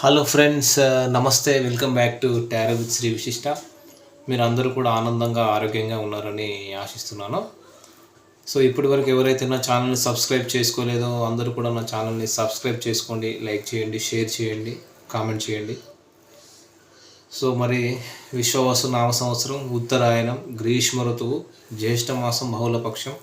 Hello friends uh, నమస్తే welcome back to tarot with Shri Vishishta మీరు అందరూ కూడా ఆనందంగా ఆరోగ్యంగా ఉన్నారని ఆశిస్తున్నాను. సో ఇప్పటి వరకు ఎవరైతే నా ఛానల్ని సబ్స్క్రైబ్ చేసుకోలేదో అందరూ కూడా నా ఛానల్ని సబ్స్క్రైబ్ చేసుకోండి లైక్ చేయండి షేర్ చేయండి కామెంట్ చేయండి. సో మరి విశ్వవాసు నామ సంవత్సరం ఉత్తరాయణం గ్రీష్మ ఋతువు జ్యేష్ఠ మాసం బహుళపక్షం.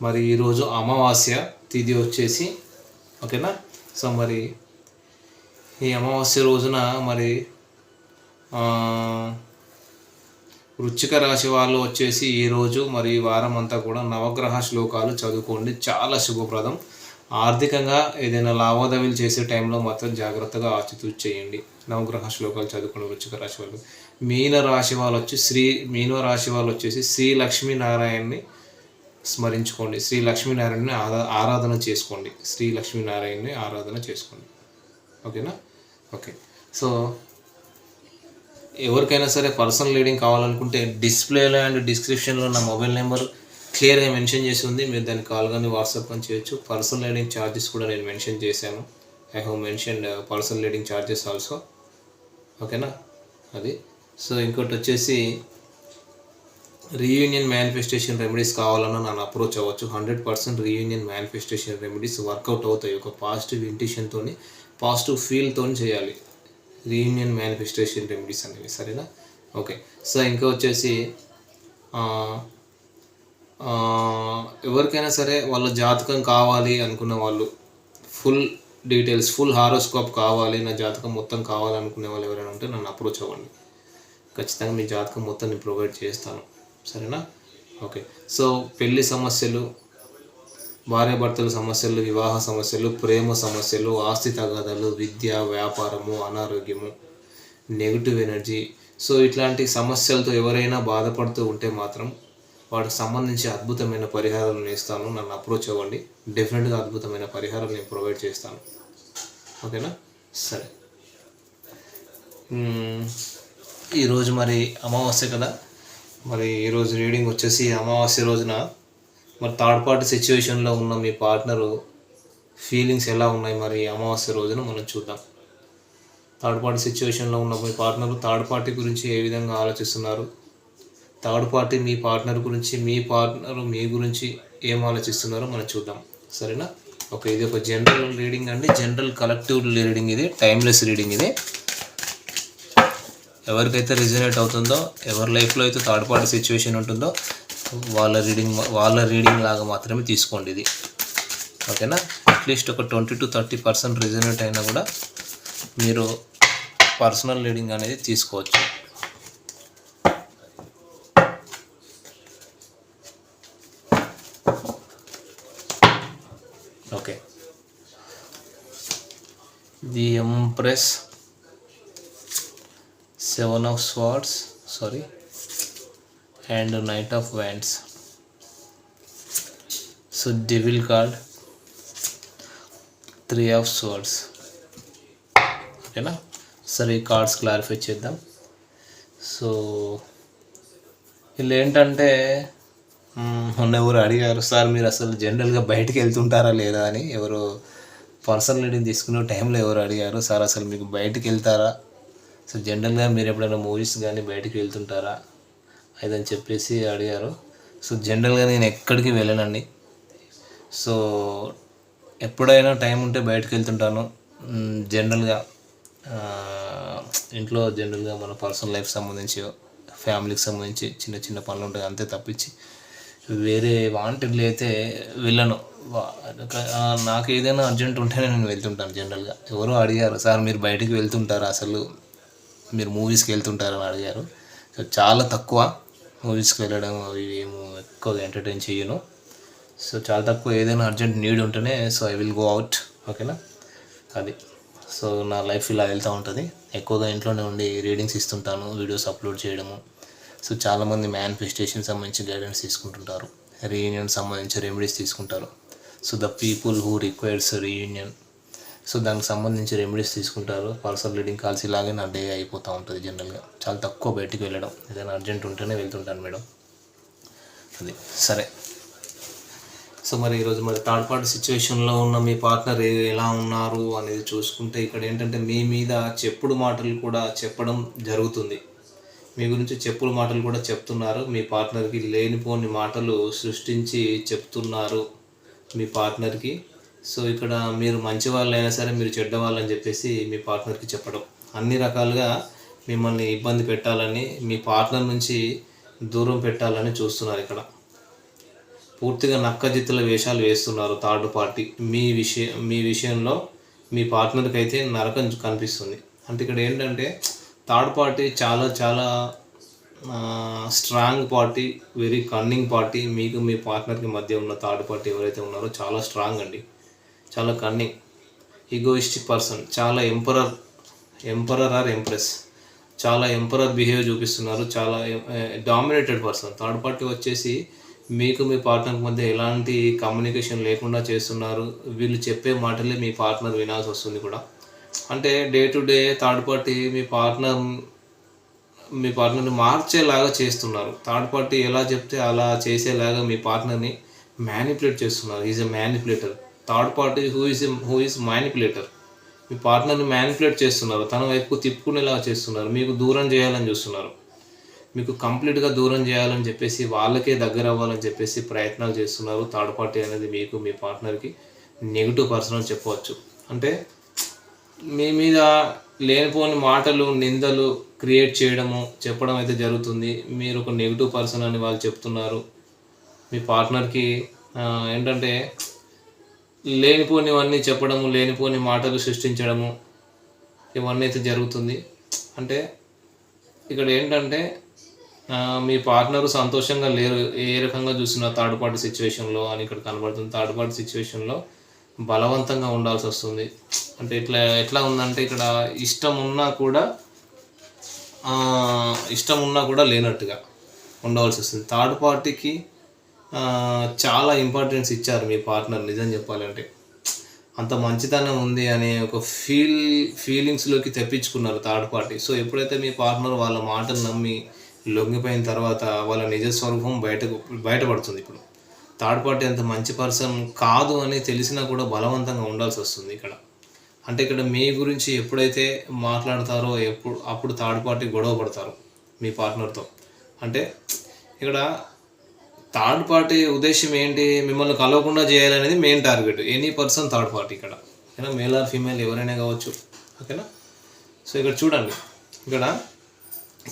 మరి ఈరోజు అమావాస్య తిథి వచ్చేసి ఓకేనా సో మరి ఈ అమావాస్య రోజున మరి వృచ్చిక రాశి వాళ్ళు వచ్చేసి ఈ రోజు మరి వారం అంతా కూడా నవగ్రహ శ్లోకాలు చదువుకోండి. చాలా శుభప్రదం. ఆర్థికంగా ఏదైనా లావాదేవీలు చేసే టైంలో మాత్రం జాగ్రత్తగా ఆచితూ చేయండి. నవగ్రహ శ్లోకాలు చదువుకోండి వృచ్చిక రాశి వాళ్ళు. మీన రాశి వాళ్ళు వచ్చి శ్రీ మీన రాశి వాళ్ళు వచ్చేసి శ్రీ లక్ష్మీనారాయణని స్మరించుకోండి. శ్రీ లక్ష్మీనారాయణని ఆరా ఆరాధన చేసుకోండి. శ్రీ లక్ష్మీనారాయణని ఆరాధన చేసుకోండి. ఓకేనా? ఓకే సో ఎవరికైనా సరే పర్సనల్ రీడింగ్ కావాలనుకుంటే డిస్ప్లేలో అండ్ డిస్క్రిప్షన్లో నా మొబైల్ నెంబర్ క్లియర్గా మెన్షన్ చేసి ఉంది. మీరు దాన్ని కాల్ కానీ వాట్సాప్ కానీ చేయొచ్చు. పర్సనల్ రీడింగ్ ఛార్జెస్ కూడా నేను మెన్షన్ చేశాను. I have mention personal reading charges also ఓకేనా అది. సో ఇంకోటి వచ్చేసి రీయూనియన్ మేనిఫెస్టేషన్ రెమెడీస్ కావాలన్నా నన్ను అప్రోచ్ అవ్వచ్చు. Hundred percent reunion manifestation remedies work out అవుతాయి. ఒక పాజిటివ్ ఇంటెన్షన్తో పాజిటివ్ ఫీల్తో చేయాలి. రీయూనియన్ మేనిఫెస్టేషన్ రెమెడీస్ అనేవి సరేనా? ఓకే. సో ఇంకా వచ్చేసి ఎవరికైనా సరే వాళ్ళ జాతకం కావాలి అనుకున్న వాళ్ళు ఫుల్ డీటెయిల్స్ ఫుల్ హారోస్కోప్ కావాలి నా జాతకం మొత్తం కావాలనుకునే వాళ్ళు ఎవరైనా ఉంటే నన్ను అప్రోచ్ అవ్వండి. ఖచ్చితంగా మీ జాతకం మొత్తం నేను ప్రొవైడ్ చేస్తాను. సరేనా? ఓకే. సో పెళ్ళి సమస్యలు భార్యాభర్తల సమస్యలు వివాహ సమస్యలు ప్రేమ సమస్యలు ఆస్తి తగాదాలు విద్య వ్యాపారము అనారోగ్యము నెగిటివ్ ఎనర్జీ సో ఇట్లాంటి సమస్యలతో ఎవరైనా బాధపడుతూ ఉంటే మాత్రం వాటికి సంబంధించి అద్భుతమైన పరిహారాలు నేను ఇస్తాను. నన్ను అప్రోచ్ అవ్వండి. డెఫినెట్గా అద్భుతమైన పరిహారం నేను ప్రొవైడ్ చేస్తాను. ఓకేనా? సరే. ఈరోజు మరి అమావాస్య కదా. మరి ఈరోజు రీడింగ్ వచ్చేసి అమావాస్య రోజున మరి థర్డ్ పార్టీ సిచ్యువేషన్లో ఉన్న మీ పార్ట్నరు ఫీలింగ్స్ ఎలా ఉన్నాయి మరి అమావాస్య రోజున? మనం చూద్దాం. థర్డ్ పార్టీ సిచ్యువేషన్లో ఉన్న మీ పార్ట్నర్ థర్డ్ పార్టీ గురించి ఏ విధంగా ఆలోచిస్తున్నారు? థర్డ్ పార్టీ మీ పార్ట్నర్ గురించి మీ పార్ట్నర్ మీ గురించి ఏం ఆలోచిస్తున్నారో మనం చూద్దాం. సరేనా? ఓకే ఇది ఒక జనరల్ రీడింగ్ అండి. జనరల్ కలెక్టివ్ రీడింగ్ ఇది టైమ్లెస్ రీడింగ్ ఇది. ఎవరికైతే రిజనేట్ అవుతుందో ఎవరి లైఫ్లో అయితే థర్డ్ పార్టీ సిచ్యువేషన్ ఉంటుందో వాళ్ళ రీడింగ్ వాళ్ళ రీడింగ్ లాగా మాత్రమే తీసుకోండి ఇది. ఓకేనా? అట్లీస్ట్ ఒక twenty to thirty percent resonate అయినా కూడా మీరు పర్సనల్ రీడింగ్ అనేది తీసుకోవచ్చు. Okay. The empress seven of swords sorry and knight of wands. So devil card three of swords ఓకేనా? సరే ఈ కార్డ్స్ క్లారిఫై చేద్దాం. సో వీళ్ళు ఏంటంటే మొన్న ఎవరు అడిగారు సార్ మీరు అసలు జనరల్గా బయటకు వెళ్తుంటారా లేదా? అని. ఎవరు పర్సనల్ రీడింగ్ తీసుకునే టైంలో ఎవరు అడిగారు సార్ అసలు మీకు బయటకు వెళ్తారా? సో జనరల్గా మీరు ఎప్పుడైనా మూవీస్ కానీ బయటకు వెళ్తుంటారా? అదని చెప్పేసి అడిగారు. సో జనరల్గా నేను ఎక్కడికి వెళ్ళనండి. సో ఎప్పుడైనా టైం ఉంటే బయటకు వెళ్తుంటాను. జనరల్గా ఇంట్లో జనరల్గా మన పర్సనల్ లైఫ్ సంబంధించి ఫ్యామిలీకి సంబంధించి చిన్న చిన్న పనులు ఉంటాయి. అంతే తప్పించి వేరే వాంటెడ్లు అయితే వెళ్ళను. నాకు ఏదైనా అర్జెంట్ ఉంటేనే నేను వెళ్తుంటాను జనరల్గా. ఎవరో అడిగారు సార్ మీరు బయటికి వెళ్తుంటారు అసలు? మీరు మూవీస్కి వెళ్తుంటారని అడిగారు. సో చాలా తక్కువ. మూవీస్కి వెళ్ళడం అవి ఏమో ఎక్కువగా ఎంటర్టైన్ చేయను. సో చాలా తక్కువ ఏదైనా అర్జెంట్ నీడ్ ఉంటేనే so I will go out ఓకేనా? అది. సో నా లైఫ్ ఇలా వెళ్తూ ఉంటుంది. ఎక్కువగా ఇంట్లోనే ఉండి రీడింగ్స్ ఇస్తుంటాను వీడియోస్ అప్లోడ్ చేయడము. సో చాలామంది మేనిఫెస్టేషన్ సంబంధించి గైడెన్స్ తీసుకుంటుంటారు. రీయూనియన్ సంబంధించి రెమెడీస్ తీసుకుంటారు. So the people who requires reunion so దానికి సంబంధించి రెమెడీస్ తీసుకుంటారు. పల్సర్ బ్లీడింగ్ కాల్స్ ఇలాగే నా డే అయిపోతూ ఉంటుంది జనరల్గా చాలా తక్కువ బయటికి వెళ్ళడం. ఏదైనా అర్జెంట్ ఉంటేనే వెళ్తుంటాను మేడం. అది సరే. సో మరి ఈరోజు మరి థర్డ్ పార్టీ సిచ్యువేషన్లో ఉన్న మీ పార్ట్నర్ ఎలా ఉన్నారు అనేది చూసుకుంటే ఇక్కడ ఏంటంటే మీ మీద చెప్పుడు మాటలు కూడా చెప్పడం జరుగుతుంది. మీ గురించి చెప్పుడు మాటలు కూడా చెప్తున్నారు. మీ పార్ట్నర్కి లేనిపోని మాటలు సృష్టించి చెప్తున్నారు మీ పార్ట్నర్కి సో ఇక్కడ మీరు మంచి వాళ్ళైనా సరే మీరు చెడ్డ వాళ్ళని చెప్పేసి మీ పార్ట్నర్కి చెప్పడం. అన్ని రకాలుగా మిమ్మల్ని ఇబ్బంది పెట్టాలని మీ పార్ట్నర్ నుంచి దూరం పెట్టాలని చూస్తున్నారు ఇక్కడ. పూర్తిగా నక్కజిత్తుల వేషాలు వేస్తున్నారు థర్డ్ పార్టీ. మీ విషయం మీ విషయంలో మీ పార్ట్నర్కి అయితే నరకం కనిపిస్తుంది. అంటే ఇక్కడ ఏంటంటే థర్డ్ పార్టీ చాలా చాలా strong party very cunning party. మీకు మీ పార్ట్నర్కి మధ్య ఉన్న థర్డ్ పార్టీ ఎవరైతే ఉన్నారో చాలా స్ట్రాంగ్ అండి. చాలా కన్నింగ్ ఈగోయిస్టిక్ పర్సన్ చాలా ఎంపరర్ ఎంపరర్ ఆర్ ఎంప్రెస్ చాలా ఎంపరర్ బిహేవ్ చూపిస్తున్నారు. చాలా డామినేటెడ్ పర్సన్ థర్డ్ పార్టీ వచ్చేసి మీకు మీ పార్ట్నర్ మధ్య ఎలాంటి కమ్యూనికేషన్ లేకుండా చేస్తున్నారు. వీళ్ళు చెప్పే మాటలే మీ పార్ట్నర్ వినాల్సి వస్తుంది కూడా. అంటే day to day third party me partner మీ పార్ట్నర్ని మార్చేలాగా చేస్తున్నారు. థర్డ్ పార్టీ ఎలా చెప్తే అలా చేసేలాగా మీ పార్ట్నర్ని మ్యానిపులేట్ చేస్తున్నారు. Is a manipulator third party who is who is manipulator మీ పార్ట్నర్ని మ్యానిపులేట్ చేస్తున్నారు తన వైపు తిప్పుకునేలా చేస్తున్నారు మీకు దూరం చేయాలని చూస్తున్నారు. మీకు కంప్లీట్గా దూరం చేయాలని చెప్పేసి వాళ్ళకే దగ్గర అవ్వాలని చెప్పేసి ప్రయత్నాలు చేస్తున్నారు. థర్డ్ పార్టీ అనేది మీకు మీ పార్ట్నర్కి నెగిటివ్ పర్సన్ అని చెప్పవచ్చు. అంటే మీ మీద లేనిపోని మాటలు నిందలు క్రియేట్ చేయడము చెప్పడం అయితే జరుగుతుంది. మీరు ఒక నెగిటివ్ పర్సన్ అని వాళ్ళు చెప్తున్నారు. మీ పార్ట్నర్కి ఏంటంటే లేనిపోనివన్నీ చెప్పడము లేనిపోని మాటలు సృష్టించడము ఇవన్నీ అయితే జరుగుతుంది. అంటే ఇక్కడ ఏంటంటే మీ పార్ట్నర్ సంతోషంగా లేరు. ఏ రకంగా చూసినా థర్డ్ పార్టీ సిచ్యువేషన్లో అని ఇక్కడ కనబడుతుంది. థర్డ్ పార్టీ సిచ్యువేషన్లో బలవంతంగా ఉండాల్సి వస్తుంది. అంటే ఇట్లా ఎట్లా ఉందంటే ఇక్కడ ఇష్టం ఉన్నా కూడా ఇష్టం ఉన్నా కూడా లేనట్టుగా ఉండవలసి వస్తుంది. థర్డ్ పార్టీకి చాలా ఇంపార్టెన్స్ ఇచ్చారు మీ పార్ట్నర్ నిజం చెప్పాలంటే. అంత మంచితనం ఉంది అనే ఒక ఫీల్ ఫీలింగ్స్లోకి తెప్పించుకున్నారు థర్డ్ పార్టీ సో ఎప్పుడైతే మీ పార్ట్నర్ వాళ్ళ మాటలు నమ్మి లొంగిపోయిన తర్వాత వాళ్ళ నిజ స్వరూపం బయటకు బయటపడుతుంది ఇప్పుడు. థర్డ్ పార్టీ అంత మంచి పర్సన్ కాదు అని తెలిసినా కూడా బలవంతంగా ఉండాల్సి వస్తుంది ఇక్కడ. అంటే ఇక్కడ మీ గురించి ఎప్పుడైతే మాట్లాడతారో ఎప్పుడు అప్పుడు థర్డ్ పార్టీ గొడవ పడతారు మీ పార్ట్నర్తో అంటే ఇక్కడ థర్డ్ పార్టీ ఉద్దేశం ఏంటి? మిమ్మల్ని కలవకుండా చేయాలనేది main target any person third party ఇక్కడ. ఓకేనా? మేల్ ఆర్ ఫీమేల్ ఎవరైనా కావచ్చు. ఓకేనా? సో ఇక్కడ చూడండి. ఇక్కడ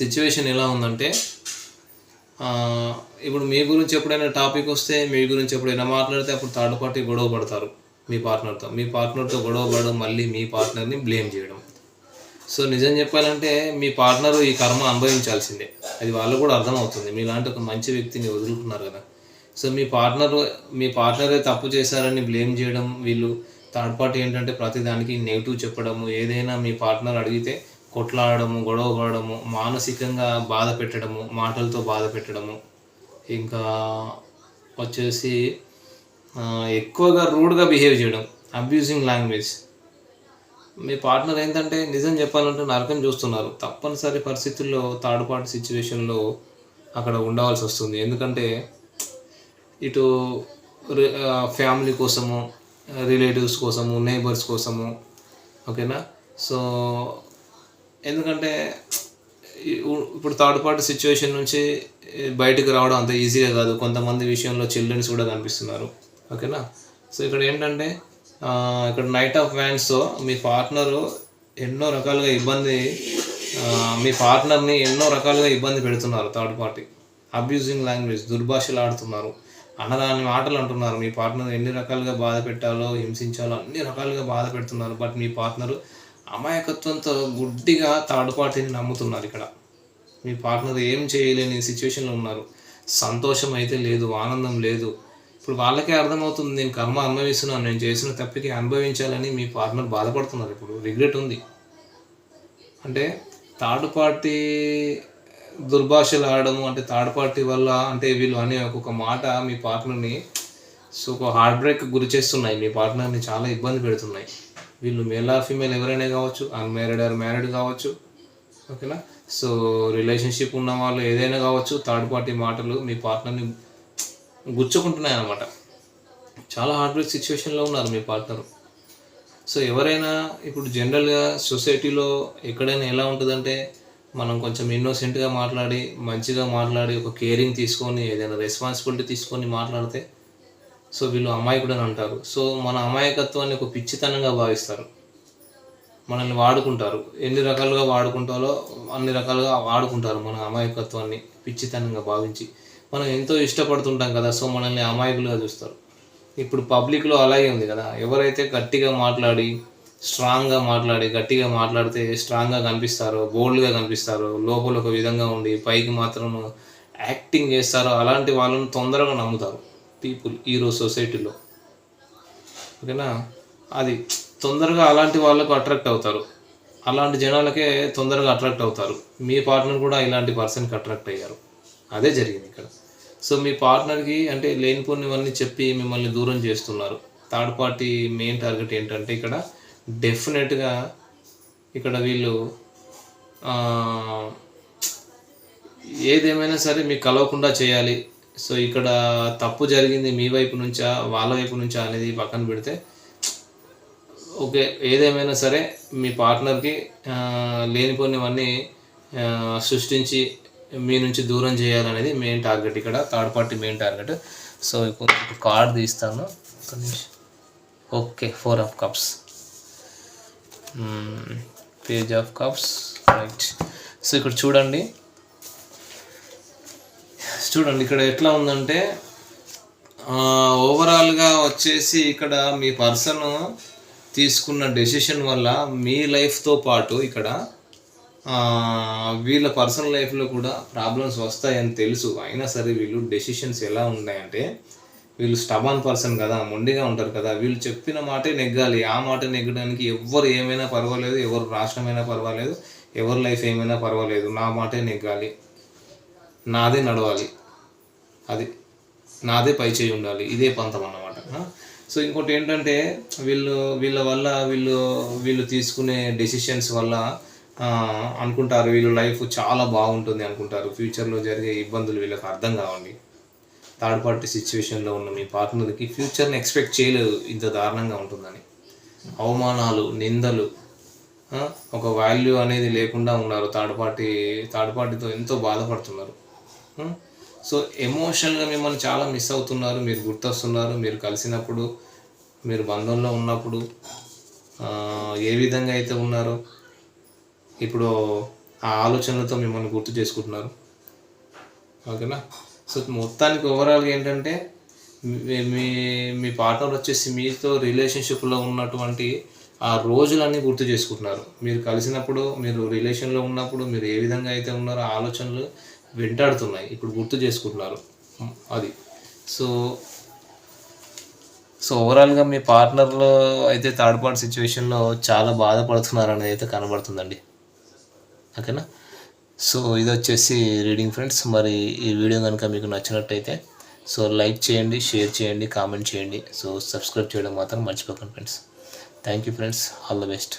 సిచ్యువేషన్ ఎలా ఉందంటే ఇప్పుడు మీ గురించి ఎప్పుడైనా టాపిక్ వస్తే మీ గురించి ఎప్పుడైనా మాట్లాడితే అప్పుడు థర్డ్ పార్టీ గొడవ పడతారు మీ పార్ట్నర్తో మీ పార్ట్నర్తో గొడవ పడడం మళ్ళీ మీ పార్ట్నర్ని బ్లేమ్ చేయడం. సో నిజం చెప్పాలంటే మీ పార్ట్నర్ ఈ కర్మ అనుభవించాల్సిందే. అది వాళ్ళు కూడా అర్థమవుతుంది. మీలాంటి ఒక మంచి వ్యక్తిని వదులుకున్నారు కదా. సో మీ పార్ట్నర్ మీ పార్ట్నరే తప్పు చేశారని బ్లేమ్ చేయడం వీళ్ళు థర్డ్ పార్టీ ఏంటంటే ప్రతిదానికి నెగిటివ్ చెప్పడము ఏదైనా మీ పార్ట్నర్ అడిగితే కొట్లాడడము గొడవ పడము మానసికంగా బాధ పెట్టడము మాటలతో బాధ పెట్టడము. ఇంకా వచ్చేసి ఎక్కువగా రూడ్గా బిహేవ్ చేయడం అబ్యూజింగ్ లాంగ్వేజ్. మీ పార్ట్నర్ ఏంటంటే నిజం చెప్పాలంటే నరకం చూస్తున్నారు. తప్పనిసరి పరిస్థితుల్లో థర్డ్ పార్టీ సిచ్యువేషన్లో అక్కడ ఉండవలసి వస్తుంది. ఎందుకంటే ఇటు ఫ్యామిలీ కోసము రిలేటివ్స్ కోసము నైబర్స్ కోసము ఓకేనా? సో ఎందుకంటే ఇప్పుడు థర్డ్ పార్టీ సిచ్యువేషన్ నుంచి బయటకు రావడం అంత ఈజీగా కాదు. కొంతమంది విషయంలో చిల్డ్రన్స్ కూడా కనిపిస్తున్నారు. ఓకేనా? సో ఇక్కడ ఏంటంటే ఇక్కడ నైట్ ఆఫ్ వ్యాన్స్తో మీ పార్ట్నరు ఎన్నో రకాలుగా ఇబ్బంది మీ పార్ట్నర్ని ఎన్నో రకాలుగా ఇబ్బంది పెడుతున్నారు థర్డ్ పార్టీ అబ్యూజింగ్ లాంగ్వేజ్ దుర్భాషలు ఆడుతున్నారు అనరాని మాటలు అంటున్నారు. మీ పార్ట్నర్ ఎన్ని రకాలుగా బాధ పెట్టాలో హింసించాలో అన్ని రకాలుగా బాధ పెడుతున్నారు. బట్ మీ పార్ట్నర్ అమాయకత్వంతో గుడ్డిగా థర్డ్ పార్టీని నమ్ముతున్నారు ఇక్కడ. మీ పార్ట్నర్ ఏం చేయలేని సిచ్యువేషన్లో ఉన్నారు. సంతోషం అయితే లేదు ఆనందం లేదు. ఇప్పుడు వాళ్ళకే అర్థమవుతుంది నేను కర్మ అనుభవిస్తున్నాను నేను చేసిన తప్పికి అనుభవించాలని మీ పార్ట్నర్ బాధపడుతున్నారు. ఇప్పుడు రిగ్రెట్ ఉంది. అంటే థర్డ్ పార్టీ దుర్భాషలు ఆడడం అంటే థర్డ్ పార్టీ వల్ల అంటే వీళ్ళు అనే ఒక్కొక్క మాట మీ పార్ట్నర్ని సో ఒక హార్ట్ బ్రేక్ గురి చేస్తున్నాయి. మీ పార్ట్నర్ని చాలా ఇబ్బంది పెడుతున్నాయి. వీళ్ళు మేల్ ఆర్ ఫీమేల్ ఎవరైనా కావచ్చు అన్మ్యారీడ్ ఆర్ మ్యారీడ్ కావచ్చు ఓకేనా? సో రిలేషన్షిప్ ఉన్న వాళ్ళు ఏదైనా కావచ్చు థర్డ్ పార్టీ మాటలు మీ పార్ట్నర్ని గుచ్చుకుంటున్నాయి అన్నమాట చాలా హార్డ్ బ్రేక్ సిచ్యువేషన్లో ఉన్నారు మీ పార్ట్నర్ సో ఎవరైనా ఇప్పుడు జనరల్గా సొసైటీలో ఎక్కడైనా ఎలా ఉంటుందంటే మనం కొంచెం ఇన్నోసెంట్గా మాట్లాడి మంచిగా మాట్లాడి ఒక కేరింగ్ తీసుకొని ఏదైనా రెస్పాన్సిబిలిటీ తీసుకొని మాట్లాడితే సో వీళ్ళు అమాయకుడు అని అంటారు. సో మన అమాయకత్వాన్ని ఒక పిచ్చితనంగా భావిస్తారు. మనల్ని వాడుకుంటారు. ఎన్ని రకాలుగా వాడుకుంటారో అన్ని రకాలుగా వాడుకుంటారు మన అమాయకత్వాన్ని పిచ్చితనంగా భావించి. మనం ఎంతో ఇష్టపడుతుంటాం కదా సో మనల్ని అమాయకులుగా చూస్తారు. ఇప్పుడు పబ్లిక్లో అలాగే ఉంది కదా ఎవరైతే గట్టిగా మాట్లాడి స్ట్రాంగ్గా మాట్లాడి గట్టిగా మాట్లాడితే స్ట్రాంగ్గా కనిపిస్తారో బోల్డ్గా కనిపిస్తారో లోపల ఒక విధంగా ఉండి పైకి మాత్రం యాక్టింగ్ చేస్తారో అలాంటి వాళ్ళని తొందరగా నమ్ముతారు పీపుల్ ఈరోజు సొసైటీలో ఓకేనా? అది తొందరగా అలాంటి వాళ్ళకు అట్రాక్ట్ అవుతారు. అలాంటి జనాలకే తొందరగా అట్రాక్ట్ అవుతారు. మీ పార్ట్నర్ కూడా ఇలాంటి పర్సన్కి అట్రాక్ట్ అయ్యారు. అదే జరిగింది ఇక్కడ. సో మీ పార్ట్నర్కి అంటే లేనిపోనివన్నీ చెప్పి మిమ్మల్ని దూరం చేస్తున్నారు. థర్డ్ పార్టీ మెయిన్ టార్గెట్ ఏంటంటే ఇక్కడ డెఫినెట్గా ఇక్కడ వీళ్ళు ఏదేమైనా సరే మీకు కలవకుండా చేయాలి. సో ఇక్కడ తప్పు జరిగింది మీ వైపు నుంచా వాళ్ళ వైపు నుంచా అనేది పక్కన పెడితే ఓకే ఏదేమైనా సరే మీ పార్ట్నర్కి లేనిపోనివన్నీ సృష్టించి మీ నుంచి దూరం చేయాలనేది మెయిన్ టార్గెట్ ఇక్కడ. Third party main target so ఇప్పుడు కార్డ్ తీస్తాను. Okay four of cups page of cups right so ఇక్కడ చూడండి. చూడండి ఇక్కడ ఎట్లా ఉందంటే ఓవరాల్గా వచ్చేసి ఇక్కడ మీ పర్సన్ తీసుకున్న డెసిషన్ వల్ల మీ లైఫ్తో పాటు ఇక్కడ వీళ్ళ పర్సనల్ లైఫ్లో కూడా ప్రాబ్లమ్స్ వస్తాయని తెలుసు. అయినా సరే వీళ్ళు డెసిషన్స్ ఎలా ఉన్నాయంటే వీళ్ళు స్టబాన్ పర్సన్ కదా మొండిగా ఉంటారు కదా వీళ్ళు చెప్పిన మాటే నెగ్గాలి. ఆ మాట నెగ్గడానికి ఎవరు ఏమైనా పర్వాలేదు ఎవరు రాష్ట్రమైనా పర్వాలేదు ఎవరి లైఫ్ ఏమైనా పర్వాలేదు. నా మాటే నెగ్గాలి. నాదే నడవాలి. అది. నాదే పై చేయి ఉండాలి. ఇదే పంతం అన్నమాట. సో ఇంకోటి ఏంటంటే వీళ్ళు వీళ్ళ వల్ల వీళ్ళు వీళ్ళు తీసుకునే డెసిషన్స్ వల్ల అనుకుంటారు వీళ్ళు లైఫ్ చాలా బాగుంటుంది అనుకుంటారు. ఫ్యూచర్లో జరిగే ఇబ్బందులు వీళ్ళకి అర్థం కావండి. థర్డ్ పార్టీ సిచ్యువేషన్లో ఉన్న మీ పార్ట్నర్కి ఫ్యూచర్ని ఎక్స్పెక్ట్ చేయలేదు. ఇంత దారుణంగా ఉంటుందని. అవమానాలు నిందలు ఒక వాల్యూ అనేది లేకుండా ఉన్నారు. థర్డ్ పార్టీ థర్డ్ పార్టీతో ఎంతో బాధపడుతున్నారు. సో ఎమోషనల్గా మిమ్మల్ని చాలా మిస్ అవుతున్నారు. మీరు గుర్తొస్తున్నారు. మీరు కలిసినప్పుడు మీరు బంధంలో ఉన్నప్పుడు ఏ విధంగా అయితే ఉన్నారో ఇప్పుడు ఆ ఆలోచనలతో మిమ్మల్ని గుర్తు చేసుకుంటున్నారు. ఓకేనా? సో మొత్తానికి ఓవరాల్గా ఏంటంటే మీ- మీ పార్ట్నర్ వచ్చేసి మీతో రిలేషన్షిప్లో ఉన్నటువంటి ఆ రోజులన్నీ గుర్తు చేసుకుంటున్నారు. మీరు కలిసినప్పుడు మీరు రిలేషన్లో ఉన్నప్పుడు మీరు ఏ విధంగా అయితే ఉన్నారో ఆలోచనలు వెంటాడుతున్నాయి. ఇప్పుడు గుర్తు చేసుకుంటున్నారు. అది. సో సో ఓవరాల్గా మీ పార్ట్నర్లో అయితే థర్డ్ పార్ట్ సిచ్యువేషన్లో చాలా బాధపడుతున్నారు అనేది అయితే కనబడుతుందండి. ఓకేనా? సో ఇది వచ్చేసి రీడింగ్ ఫ్రెండ్స్. మరి ఈ వీడియో కనుక మీకు నచ్చినట్టయితే సో లైక్ చేయండి షేర్ చేయండి కామెంట్ చేయండి. సో సబ్స్క్రైబ్ చేయడం మాత్రం మర్చిపోకండి friends. Thank you friends. All the best.